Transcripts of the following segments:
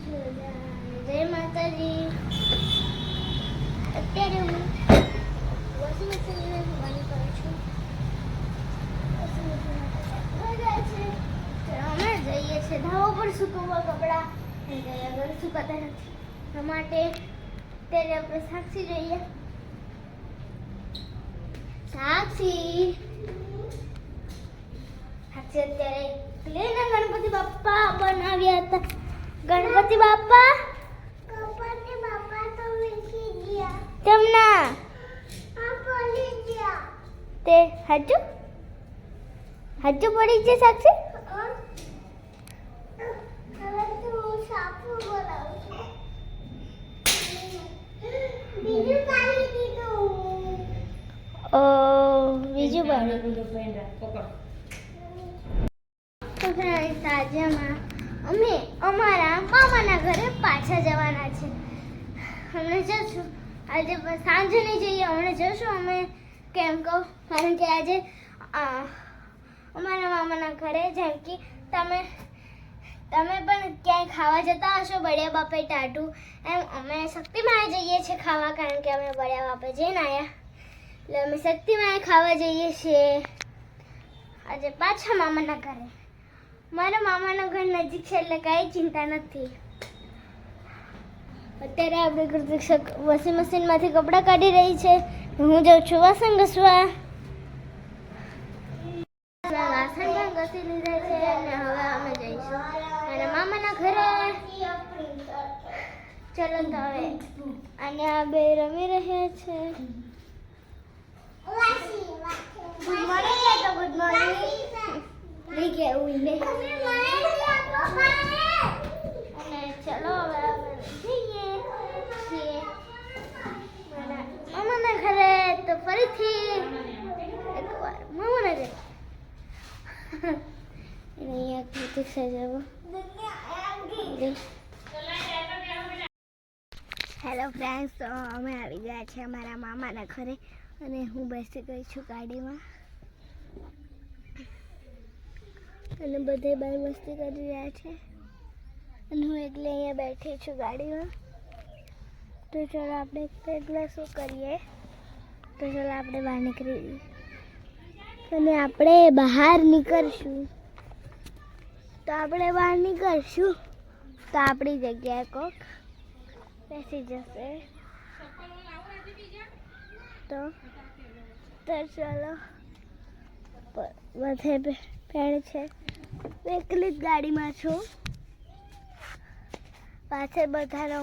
છો બધા? જય માતાજી. અત્યારે હું વોશિંગ મશીનને કરું છું. અમે જઈએ છીએ ધાવો પર સુકવવા કપડાં. જઈએ આગળ સુકાતા નથી. એટલા માટે અત્યારે આપણે સાક્ષી જોઈએ. સાક્ષી. સાક્ષી અત્યારે ક્લેના ગણપતિ બાપ્પા બનાવ્યા હતા. ગણપતિ બાપ્પા? ગણપતિ બાપ્પા તો મીઠી ગયા. તમના? આ પડી ગયા. તે હાચું હાજુ પડી છે સાક્ષી હવે તું સાપુ બોલાવું છું. બીજું પાડી દીધું ઓ બીજું પાડી તો friends, આજે અમે- અમે અમારા મામાના ઘરે પાછા જવાના છે. હમણાં જશું. આજે સાંજ નહીં જઈએ હમણાં જશું અમે. કેમ કહું? કારણ કે આજે અમારા મામાના ઘરે જેમ કે તમે તમે પણ ક્યાંય ખાવા જતા હશો બળિયા બાપે ટાટું. એમ અમે શક્તિમાં જઈએ છીએ ખાવા કારણ કે અમે બળિયા બાપે જઈને આવ્યા એટલે અમે શક્તિમાં ખાવા જઈએ છીએ. આજે પાછા મામાના ઘરે. મારા મામાના ઘર નજીક છે એટલે કાંઈ ચિંતા નથી. અત્યારે આપણે કૃતિક વોશિંગ મશીનમાંથી કપડાં કાઢી રહી છે. હું જાઉં છું વાસણ ઘસવા. વાસણ પણ ઘસી લીધા છે અને હવે અમે જઈશું મારા મામાના ઘરે. ચલો તો હવે અને આ બે રમી રહ્યા છે. ગુડ મોર્નિંગ ગુડ મોર્નિંગ લઈ ગયા ઉઈને અને ચલો હવે જઈએ ઘરે તો ફરીથી એકવાર મામાના ઘરે અહીંયા કૃતિક સજાવો હેલો ફ્રેન્ડ્સ તો અમે આવી ગયા છીએ અમારા મામાના ઘરે અને હું બેસી ગઈ છું ગાડીમાં અને બધે બાર મસ્તી કરી રહ્યા છે. અને હું એકલી અહીંયા બેઠી છું ગાડીમાં. તો ચાલો આપણે એકલા શું કરીએ? તો ચાલો આપણે બહાર નીકળી. અને આપણે બહાર નીકળશું. તો આપણે બહાર નીકળશું. તો આપણી જગ્યાએ કોક બેસી જશે. તો તો ચાલો. બધે બે- છે. હું એકલી જ ગાડીમાં છું? પાછળ બધાનો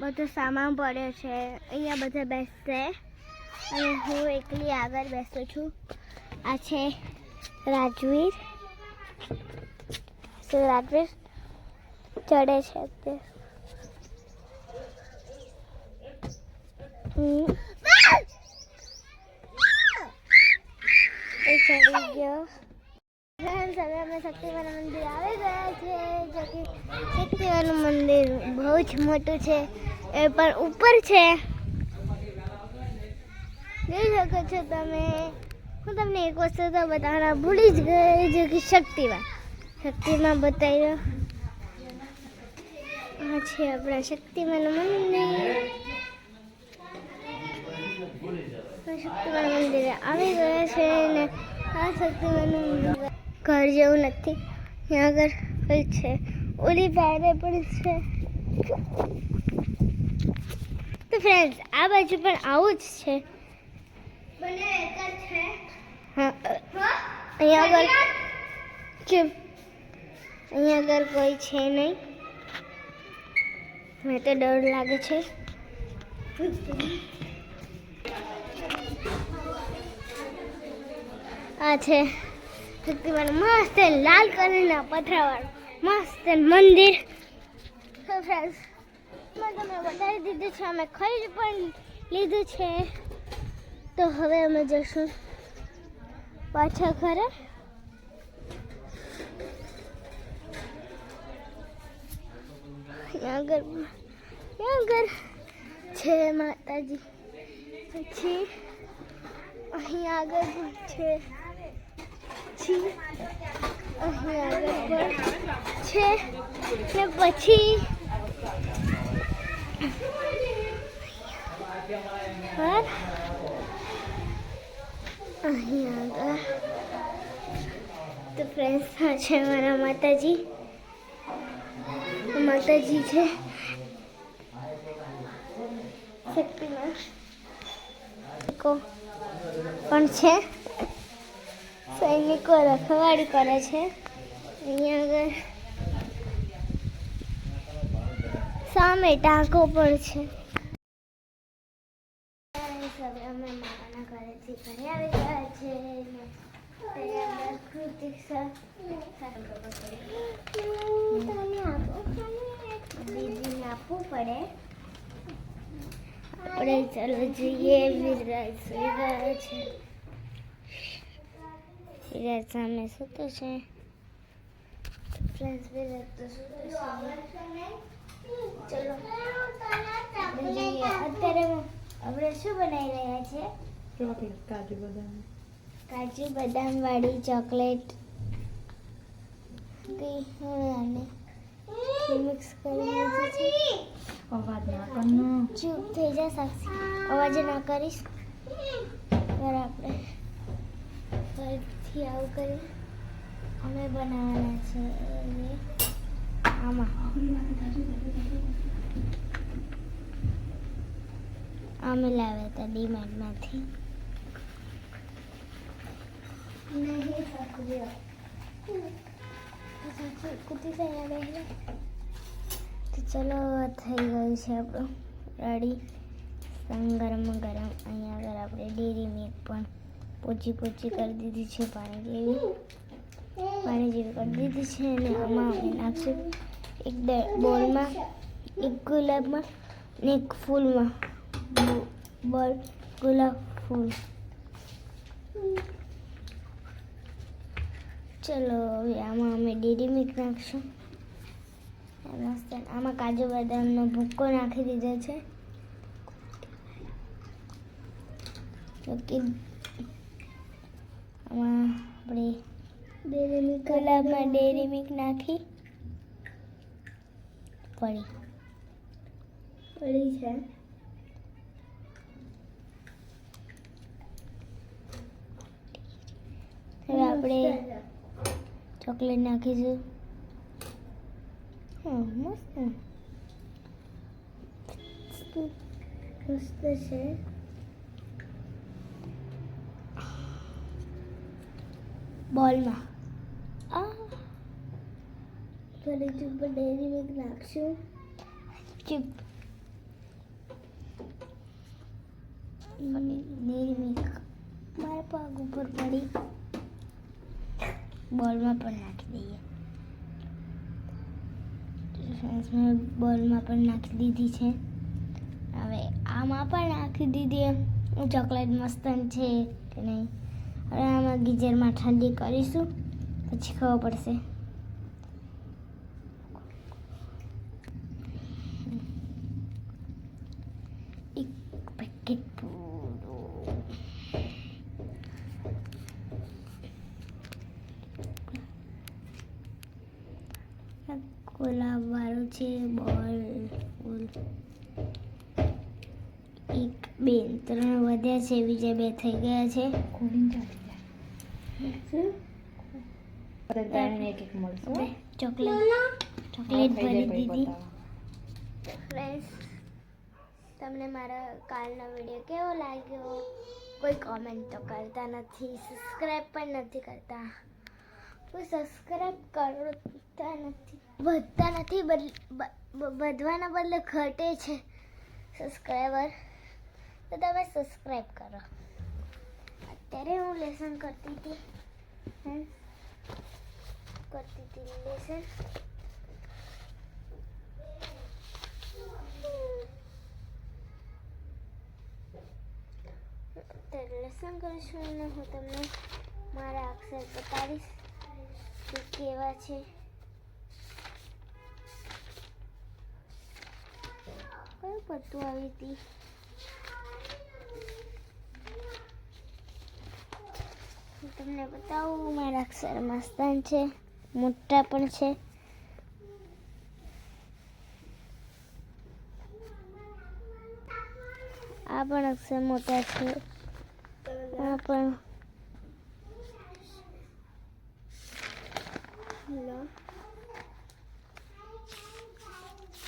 બધો સામાન પડ્યો છે. અહીંયા બધા બેસશે. અને હું એકલી આગળ બેસું છું. આ છે રાજવીર. રાજવીર? ચડે છે તે ચડી ગયો. ફ્રેન્ડ્સ મંદિર આવી ગયા છે જો મંદિર બહુ જ મોટું છે, એ પણ ઉપર છે. જોઈ શકો છો તમે, હું તમને એક વસ્તુ તો બતાવવાના ભૂલી જ ગઈ, જો કે શક્તિમાં. શક્તિમાં બતાવ્યો. આ છે આપણા શક્તિમાનું મંદિર. શક્તિમાન મંદિરે આવી ગયા છે ને, આ શક્તિમાનું મંદિર. ઘર જેવું નથી. ત્યાં આગળ કંઈક છે. ઓલી પાયરે પણ છે. તો ફ્રેન્ડ્સ આ બાજુ પણ આવું જ છે. હા અહીંયા આગળ કેમ? અહીંયા આગળ કોઈ છે નહીં. મેં તો ડર લાગે છે. આ છે. શક્તિમાન મસ્ત લાલ કલરના પથરાવાળું મસ્ત મંદિર. તો મેં તમને બતાવી દીધું છે, અમે ખાઈ પણ લીધું છે. તો હવે અમે જશું પાછા ઘરે. આગળ આગળ છે માતાજી. પછી અહીં આગળ છે. પછી છે ને પછી પર અહીં આગળ તો ફ્રેન્ડ્સ આ છે મારા માતાજી માતાજી છે શક્તિમાં પણ છે સૈનિકો રખવાડી કરે છે. અહીંયા આગળ સામે ટાંકો પણ છે. અમે મામાના ઘરેથી ઘરે આવી છે. દીદીને આપવું પડે. આપણે ચાલો જોઈએ. વિરાજ છે. વિરાજ સામે સૂતો છે ફ્રેન્ડ્સ વિરાજ તો સૂતો છે ચલો અત્યારે આપણે શું બનાવી રહ્યા છીએ ચોકલેટ કાજુ બદામ કાજુ બદામ વાળી ચોકલેટ મિક્સ કરી લીધું છે અવાજ ના કરનો ચૂપ થઈ જા સાક્ષી અવાજ ના કરીશ પર આપણે આવું કરી અમે બનાવવાના છે આમાં. અમે લાવ્યા હતા ડીમાર્ટમાંથી. તો ચલો થઈ ગયું છે આપણું. રેડી. ગરમ ગરમ અહીંયા આગળ આપણે ડેરી મિલ્ક પણ પોચી પોચી કરી દીધી છે પાણી જેવી પાણી જેવી કરી દીધી છે અને આમાં આપણે નાખશું એક ડ- બોલમાં એક ગુલાબમાં ને એક ફૂલમાં બો- બોલ ગુલાબ ફૂલ ચલો હવે આમાં અમે ડેરી મિલ્ક નાખશું મસ્ત આમાં કાજુ બદામનો ભૂક્કો નાખી દીધો છે તો કે આમાં આપણે ડેરી મિલ્ક ગુલાબમાં ડેરી મિલ્ક નાખી. પડી. પડી છે. હવે આપણે ચોકલેટ નાખીશું. હા મસ્ત. મસ્ત છે. બોલમાં. આ ફરીથી ઉપર ડેરી મિલ્ક નાખશું. ચીપ. Dairy Milk. મારા પગ ઉપર પડી. બોલમાં પણ નાખી દઈએ. ફ્રેન્ડ્સ મેં બોલમાં પણ નાખી દીધી છે. હવે આમાં પણ નાખી દીધી. ચોકલેટ મસ્ત છે કે નહીં? હવે આમાં ગીઝરમાં ઠંડી કરીશું, પછી ખબર પડશે. ગુલાબ વાળું છે, બોલ ફૂલ એક, બે, ત્રણ વધ્યા છે, બીજા બે થઈ ગયા છે. ખોલીને ચાલી જાય બધાને એક એક મળશે ચોકલેટ. ચોકલેટ ભરી દીધી. ફ્રેન્ડ્સ તમને મારા કાલનો વીડિયો કેવો લાગ્યો? કોઈ કોમેન્ટ તો કરતા નથી સબસ્ક્રાઈબ પણ નથી કરતા. કોઈ સબસ્ક્રાઈબ કરતા નથી. વધતા નથી વધવાના બદલે ઘટે છે સબસ્ક્રાઈબર તો તમે સબસ્ક્રાઈબ કરો. અત્યારે હું લેસન કરતી હતી હમ. કરતી હતી લેસન અત્યારે લેસન કરીશું અને હું તમને મારા અક્ષર બતાવીશ કે કેવા છે કયું પત્તું આવી હતી તમને બતાવું મારા અક્ષર મસ્તાન છે મોટા પણ છે. આ પણ અક્ષર મોટા છે. આ પણ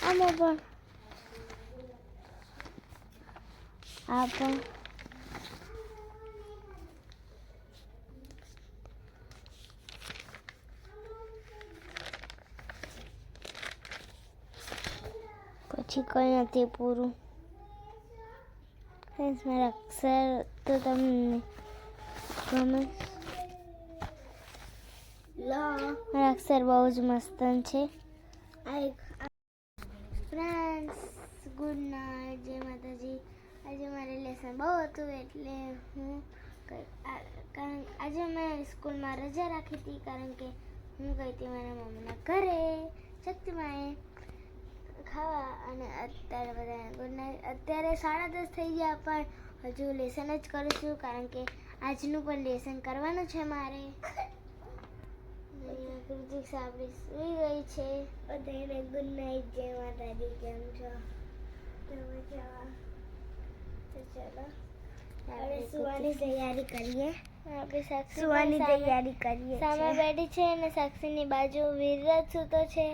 આમાં પણ આ પણ પછી કંઈ નથી પૂરું ફ્રેન્ડ્સ મારા અક્ષર તો તમને ગમે મારા અક્ષર બહુ જ મસ્ત છે ફ્રેન્ડ્સ ગુડ નાઇટ જય માતાજી આજે મારે લેસન બહુ હતું એટલે હું કારણ આજે મેં સ્કૂલમાં રજા રાખી હતી કારણ કે હું ગઈ હતી મારા મમ્મીના ઘરે શક્તિમાએ ખાવા અને અત્યારે બધા ગુડ નાઇટ અત્યારે સાડા દસ થઈ ગયા પણ હજુ લેસન જ કરું છું કારણ કે આજનું પણ લેસન કરવાનું છે મારે. કૃતિક આપણી સુઈ ગઈ છે. બધાને ગુડ નાઇટ જય માતાજી કેમ છો? તમે તો ચલો. આપણે સુવાની તૈયારી કરીએ. આપણે સાક્ષી સુવાની તૈયારી કરીએ સામે. બેઠી છે અને સાક્ષીની બાજુ વિરત સૂતો છે.